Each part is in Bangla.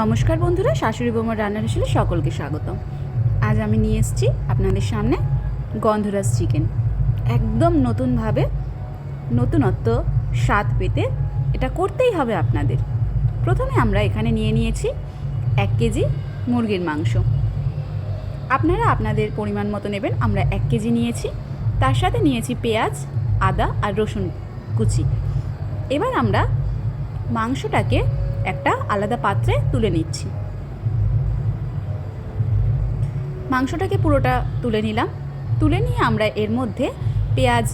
নমস্কার বন্ধুরা, শাশুড়ি বোমার রান্নার হিসেবে সকলকে স্বাগতম। আজ আমি নিয়ে এসেছি আপনাদের সামনে গন্ধরাজ চিকেন একদম নতুনভাবে নতুনত্ব স্বাদ পেতে এটা করতেই হবে আপনাদের। প্রথমে আমরা এখানে নিয়ে নিয়েছি এক কেজি মুরগির মাংস। আপনারা আপনাদের পরিমাণ মতো নেবেন, আমরা এক কেজি নিয়েছি। তার সাথে নিয়েছি পেঁয়াজ, আদা আর রসুন কুচি। এবার আমরা মাংসটাকে একটা আলাদা পাত্রে তুলে নিচ্ছি। মাংসটাকে পুরোটা তুলে নিলাম। তুলে নিয়ে আমরা এর মধ্যে পেঁয়াজ,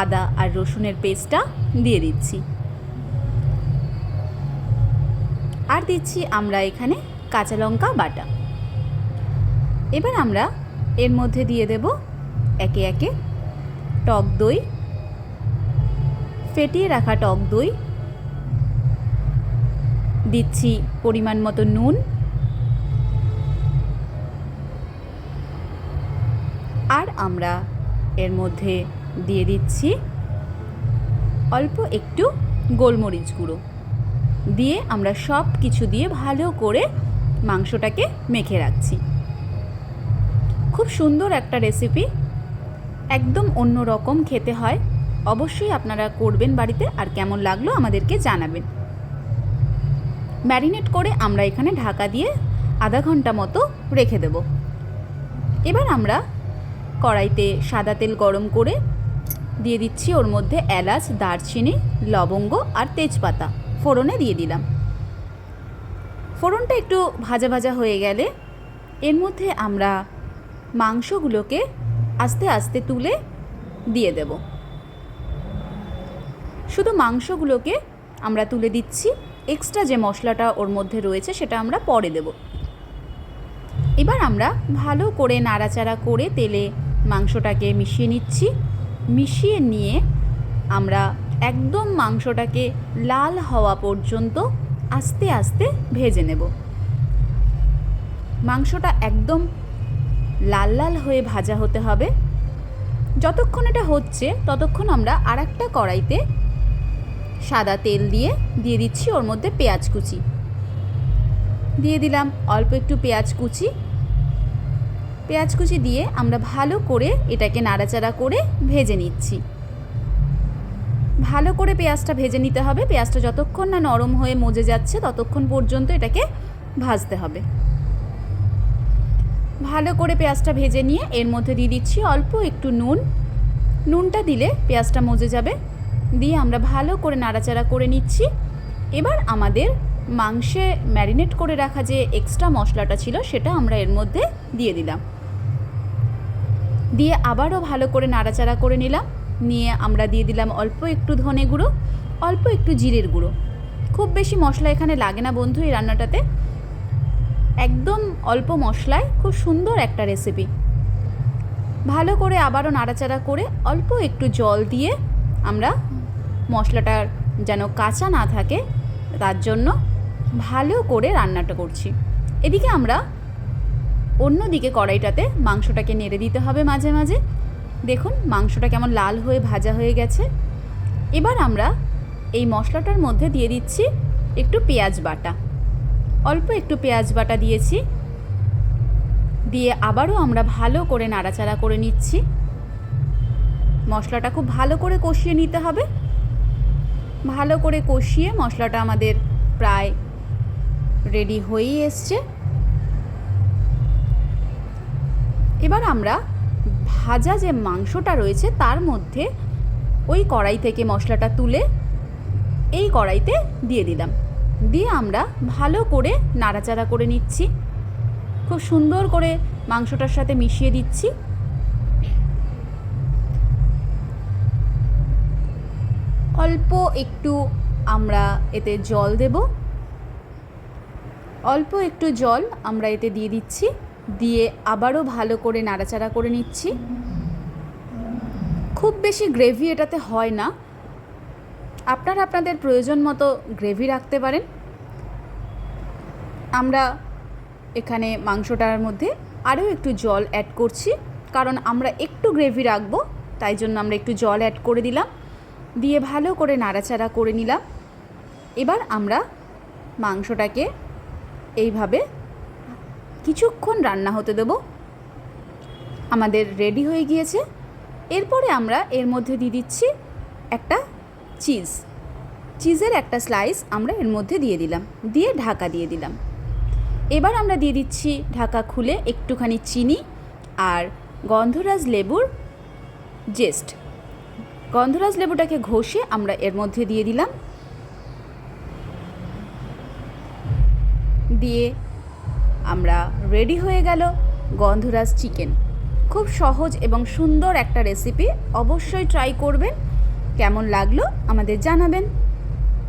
আদা আর রসুনের পেস্টটা দিয়ে দিচ্ছি। আর দিচ্ছি আমরা এখানে কাঁচা লঙ্কা বাটা। এবার আমরা এর মধ্যে দিয়ে দেব একে একে টক দই, ফেটিয়ে রাখা টক দই দিচ্ছি পরিমাণ মতো নুন। আর আমরা এর মধ্যে দিয়ে দিচ্ছি অল্প একটু গোলমরিচ গুঁড়ো। দিয়ে আমরা সব কিছু দিয়ে ভালো করে মাংসটাকে মেখে রাখছি। খুব সুন্দর একটা রেসিপি। একদম অন্য রকম খেতে হয়। অবশ্যই আপনারা করবেন বাড়িতে আর কেমন লাগল আমাদেরকে জানাবেন। ম্যারিনেট করে আমরা এখানে ঢাকা দিয়ে আধা ঘণ্টা মতো রেখে দেব। এবার আমরা কড়াইতে সাদা তেল গরম করে দিয়ে দিচ্ছি ওর মধ্যে এলাচ, দারচিনি, লবঙ্গ আর তেজপাতা। ফোড়নে দিয়ে দিলাম। ফোড়নটা একটু ভাজা ভাজা হয়ে গেলে এর মধ্যে আমরা মাংসগুলোকে আস্তে আস্তে তুলে দিয়ে দেব। শুধু মাংসগুলোকে আমরা তুলে দিচ্ছি। এক্সট্রা যে মশলাটা ওর মধ্যে রয়েছে সেটা আমরা পরে দেব। এবার আমরা ভালো করে নাড়াচাড়া করে তেলে মাংসটাকে মিশিয়ে নিচ্ছি। মিশিয়ে নিয়ে আমরা একদম মাংসটাকে লাল হওয়া পর্যন্ত আস্তে আস্তে ভেজে নেব। মাংসটা একদম লাল লাল হয়ে ভাজা হতে হবে। যতক্ষণ এটা হচ্ছে ততক্ষণ আমরা আর একটা কড়াইতে সাদা তেল দিয়ে দিয়ে দিচ্ছি ওর মধ্যে পেঁয়াজ কুচি। দিয়ে দিলাম অল্প একটু পেঁয়াজ কুচি। পেঁয়াজ কুচি দিয়ে আমরা ভালো করে এটাকে নাড়াচাড়া করে ভেজে নিচ্ছি। ভালো করে পেঁয়াজটা ভেজে নিতে হবে। পেঁয়াজটা যতক্ষণ না নরম হয়ে মজে যাচ্ছে, ততক্ষণ পর্যন্ত এটাকে ভাজতে হবে। ভালো করে পেঁয়াজটা ভেজে নিয়ে এর মধ্যে দিয়ে দিচ্ছি অল্প একটু নুন। নুনটা দিলে পেঁয়াজটা মজে যাবে। দিয়ে আমরা ভালো করে নাড়াচাড়া করে নিচ্ছি। এবার আমাদের মাংসে ম্যারিনেট করে রাখা যে এক্সট্রা মশলাটা ছিল সেটা আমরা এর মধ্যে দিয়ে দিলাম। দিয়ে আবারও ভালো করে নাড়াচাড়া করে নিলাম। নিয়ে আমরা দিয়ে দিলাম অল্প একটু ধনে গুঁড়ো, অল্প একটু জিরের গুঁড়ো। খুব বেশি মশলা এখানে লাগে না বন্ধু এই রান্নাটাতে। একদম অল্প মশলায় খুব সুন্দর একটা রেসিপি ভালো করে আবারও নাড়াচাড়া করে অল্প একটু জল দিয়ে আমরা মশলাটার যেন কাঁচা না থাকে, তার জন্য ভালো করে রান্নাটা করছি। এদিকে আমরা অন্যদিকে কড়াইটাতে মাংসটাকে নেড়ে দিতে হবে মাঝে মাঝে। দেখুন, মাংসটা কেমন লাল হয়ে ভাজা হয়ে গেছে। এবার আমরা এই মশলাটার মধ্যে দিয়ে দিচ্ছি একটু পেঁয়াজ বাটা। অল্প একটু পেঁয়াজ বাটা দিয়েছি। দিয়ে আবারও আমরা ভালো করে নাড়াচাড়া করে নিচ্ছি। মশলাটা খুব ভালো করে কষিয়ে নিতে হবে। ভালো করে কষিয়ে মশলাটা আমাদের প্রায় রেডি হয়েই এসছে। এবার আমরা ভাজা যে মাংসটা রয়েছে তার মধ্যে ওই কড়াই থেকে মশলাটা তুলে এই কড়াইতে দিয়ে দিলাম। দিয়ে আমরা ভালো করে নাড়াচাড়া করে নিচ্ছি। খুব সুন্দর করে মাংসটার সাথে মিশিয়ে দিচ্ছি। অল্প একটু আমরা এতে জল দেব। অল্প একটু জল আমরা এতে দিয়ে দিচ্ছি। দিয়ে আবারও ভালো করে নাড়াচাড়া করে নিচ্ছি। খুব বেশি গ্রেভি এটাতে হয় না। আপনারা আপনাদের প্রয়োজন মতো গ্রেভি রাখতে পারেন। আমরা এখানে মাংসটার মধ্যে আরও একটু জল অ্যাড করছি। কারণ আমরা একটু গ্রেভি রাখব, তাই জন্য আমরা একটু জল অ্যাড করে দিলাম। দিয়ে ভালো করে নাড়াচাড়া করে নিলাম। এবার আমরা মাংসটাকে এইভাবে কিছুক্ষণ রান্না হতে দেবো। আমাদের রেডি হয়ে গিয়েছে। এরপরে আমরা এর মধ্যে দিয়ে দিচ্ছি একটা চিজ চিজের একটা স্লাইস আমরা এর মধ্যে দিয়ে দিলাম, দিয়ে ঢাকা দিয়ে দিলাম। এবার আমরা দিয়ে দিচ্ছি ঢাকা খুলে একটুখানি চিনি আর গন্ধরাজ লেবুর জেস্ট গন্ধরাজ লেবুটাকে ঘষে আমরা এর মধ্যে দিয়ে দিলাম। দিয়ে আমরা রেডি হয়ে গেল গন্ধরাজ চিকেন খুব সহজ এবং সুন্দর একটা রেসিপি অবশ্যই ট্রাই করবেন। কেমন লাগল আমাদের জানাবেন।